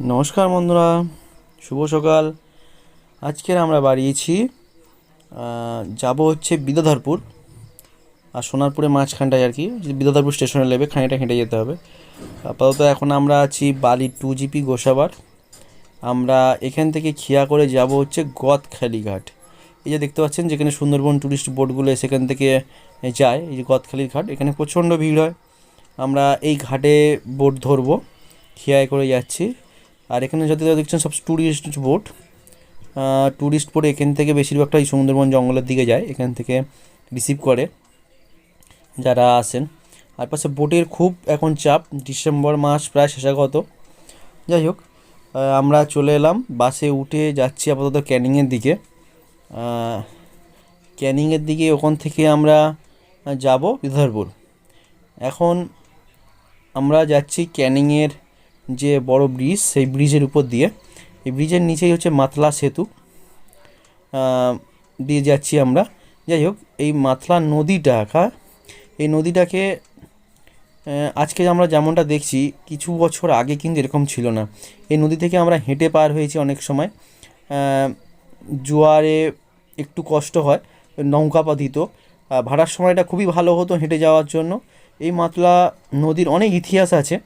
নমস্কার বন্ধুরা, শুভ সকাল। আজকের আমরা বাড়িয়েছি যাব হচ্ছে বিদ্যাধরপুর, আর সোনারপুরের মাঝখানটায় আর কি। বিদ্যাধরপুর স্টেশনে নেবে খানিকটা হেঁটে যেতে হবে। আপাতত এখন আমরা আছি বালি টু জিপি গোসাবার। আমরা এখান থেকে খিয়া করে যাব হচ্ছে গদখালি ঘাট। এই যে দেখতে পাচ্ছেন, যেখানে সুন্দরবন ট্যুরিস্ট বোটগুলো সেখান থেকে যায়, এই যে গদখালির ঘাট। এখানে প্রচণ্ড ভিড় হয়। আমরা এই ঘাটে বোট ধরবো, খিয়ায় করে যাচ্ছি। আর এখানে যত দেখছেন সব ট্যুরিস্ট বোট ট্যুরিস্ট বোট এখান থেকে বেশিরভাগটা এই সুন্দরবন জঙ্গলের দিকে যায়, এখান থেকে রিসিভ করে যারা আসেন। আর পাশে বোটের খুব এখন চাপ, ডিসেম্বর মাস প্রায় শেষাগত। যাই হোক আমরা চলে এলাম, বাসে উঠে যাচ্ছি আপাতত ক্যানিংয়ের দিকে। ক্যানিংয়ের দিকে ওখান থেকে আমরা যাব বিধারপুর এখন আমরা যাচ্ছি ক্যানিংয়ের যে বড় ব্রিজ সেই ব্রিজের উপর দিয়ে। এই ব্রিজের নিচেই হচ্ছে মাতলা সেতু। দিয়ে যাচ্ছি আমরা। যাই হোক এই মাতলা নদীটা হ্যাঁ এই নদীটাকে আজকে আমরা যেমনটা দেখছি কিছু বছর আগে কিন্তু এরকম ছিল না। এই নদী থেকে আমরা হেঁটে পার হয়েছি অনেক সময়। জোয়ারে একটু কষ্ট হয় নৌকা পাতিত। আহ, ভাড়ার সময়টা খুবই ভালো হতো হেঁটে যাওয়ার জন্য। এই মাতলা নদীর অনেক ইতিহাস আছে।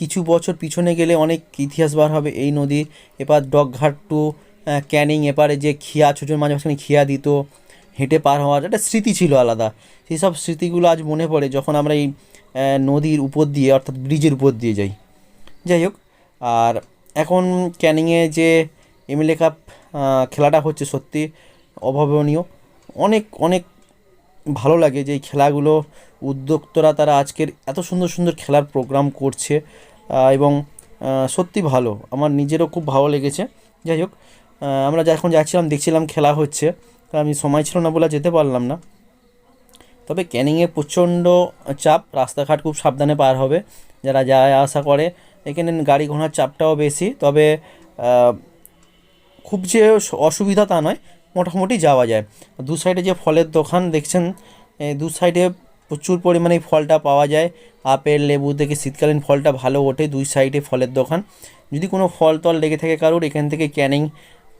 কিছু বছর পিছনে গেলে অনেক ইতিহাস বার হবে এই নদীর। এবার ডকঘাট টু ক্যানিং, এপারে যে খিয়া, ছোটোর মাঝে মাঝখানে খিয়া দিত, হেঁটে পার হওয়ার একটা স্মৃতি ছিল আলাদা। সেই সব স্মৃতিগুলো আজ মনে পড়ে যখন আমরা এই নদীর উপর দিয়ে, অর্থাৎ ব্রিজের উপর দিয়ে যাই। যাই হোক, আর এখন ক্যানিংয়ে যে এমএলএ কাপ খেলাটা হচ্ছে সত্যি অভাবনীয়। অনেক অনেক ভালো লাগে যে এই খেলাগুলো উদ্যোক্তরা তারা আজকের এত সুন্দর সুন্দর খেলার প্রোগ্রাম করছে এবং সত্যি ভালো। আমার নিজেরও খুব ভালো লেগেছে। যাই হোক আমরা যখন যাচ্ছিলাম, দেখছিলাম খেলা হচ্ছে। তা আমি সময় ছিল না বলে যেতে পারলাম না। তবে ক্যানিংয়ে প্রচণ্ড চাপ, রাস্তাঘাট খুব সাবধানে পার হবে। যারা যায় আসা করে, এখানে গাড়ি ঘোড়ার চাপটাও বেশি। তবে খুব যে অসুবিধা তা নয় মোটামুটি যাওয়া যায়। দু সাইডে যে ফলের দোকান দেখছেন দু সাইডে প্রচুর পরিমাণে ফলটা পাওয়া যায়। আপেল, লেবু থেকে শীতকালীন ফলটা ভালো ওঠে দুই সাইডে ফলের দোকান। যদি কোনো ফল টল লেগে থাকে কারোর, এখান থেকে ক্যানিং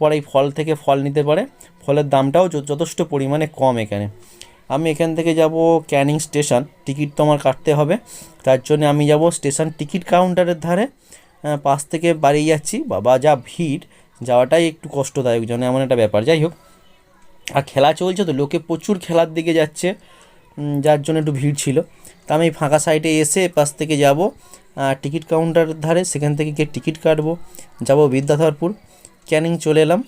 পরে ফল থেকে ফল নিতে পারে। ফলের দামটাও যথেষ্ট পরিমাণে কম এখানে। আমি এখান থেকে যাব ক্যানিং স্টেশন, টিকিট তো আমার কাটতে হবে। তার জন্য আমি যাব স্টেশন টিকিট কাউন্টারের ধারে। পাশ থেকে বাড়ি যাচ্ছি, বাবা যা ভিড়। যাওয়াটাই একটু কষ্টদায়ক যেন এমন একটা ব্যাপার। যাই হোক, আর খেলা চলছে তো, লোকে প্রচুর খেলার দিকে যাচ্ছে যার জন্য একটু ভিড় ছিল। তা আমি ফাঁকা সাইডে এসে পাশ থেকে যাব টিকিট কাউন্টার ধারে সেখান থেকে গিয়ে টিকিট কাটবো। যাব বিদ্যাধরপুর, ক্যানিং চলে এলাম,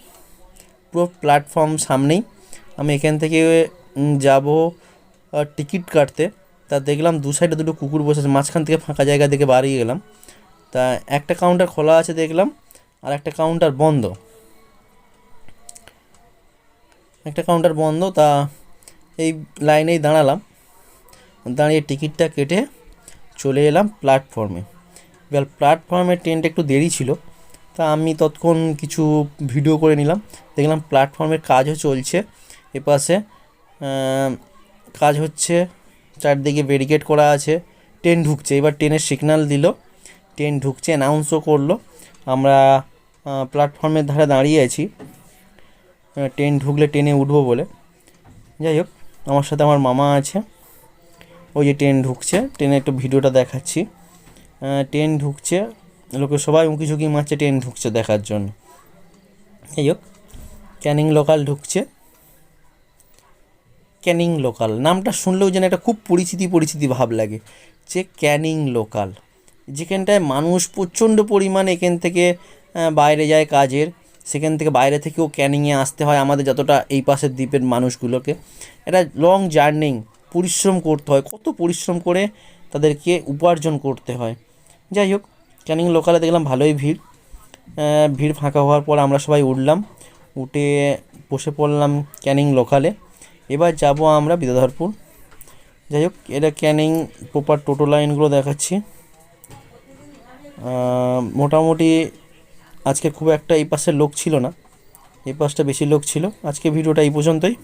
পুরো প্ল্যাটফর্ম সামনেই। আমি এখান থেকে যাব টিকিট কাটতে। তা দেখলাম দু সাইডে দুটো কুকুর বসে আছে, মাঝখান থেকে ফাঁকা জায়গা থেকে বাড়িয়ে গেলাম। তা একটা কাউন্টার খোলা আছে দেখলাম আর একটা কাউন্টার বন্ধ। একটা কাউন্টার বন্ধ, তা এই লাইনেই দাঁড়ালাম। দাঁড়িয়ে টিকিটটা কেটে চলে এলাম প্ল্যাটফর্মে এবার প্ল্যাটফর্মে ট্রেনটা একটু দেরি ছিল, তা আমি তৎক্ষণ কিছু ভিডিও করে নিলাম। দেখলাম প্ল্যাটফর্মের কাজও চলছে। এপাশে কাজ হচ্ছে, চারদিকে ব্যারিকেড করা আছে। ট্রেন ঢুকছে, এবার ট্রেনের সিগনাল দিল। ট্রেন ঢুকছে অ্যানাউন্সও করল। আমরা প্ল্যাটফর্মের ধারে দাঁড়িয়ে আছি। ট্রেন ঢুকলে ট্রেনে উঠবো বলে। যাই হোক, আমার সাথে আমার মামা আছে। ওই যে ট্রেন ঢুকছে ট্রেনে একটু ভিডিওটা দেখাচ্ছি। ট্রেন ঢুকছে, লোকে সবাই উঁকি ঝুঁকি মারছে ট্রেন ঢুকছে দেখার জন্য। যাই হোক ক্যানিং লোকাল ঢুকছে। ক্যানিং লোকাল নামটা শুনলেও যেন একটা খুব পরিচিতি পরিচিতি ভাব লাগে। যে ক্যানিং লোকাল যেখানটায় মানুষ প্রচণ্ড পরিমাণে এখান থেকে বাইরে যায় কাজের, সেখান থেকে বাইরে থেকেও ক্যানিংয়ে আসতে হয় আমাদের যতটা এই পাশের দ্বীপের মানুষগুলোকে। এটা লং জার্নিং পরিশ্রম করতে হয়, কত পরিশ্রম করে তাদেরকে উপার্জন করতে হয়। যাই হোক, ক্যানিং লোকালে দেখলাম ভালোই ভিড়। ভিড় ফাঁকা হওয়ার পর আমরা সবাই উঠলাম, উঠে বসে পড়লাম ক্যানিং লোকালে এবার যাব আমরা বিদ্যাধরপুর যাই হোক, এটা ক্যানিং প্রপার টোটো লাইনগুলো দেখাচ্ছি। মোটামুটি আজকে খুব একটা এই পাশে লোক ছিল না। এই পাশটা বেশি লোক ছিল। আজকে ভিডিওটা এই পর্যন্তই।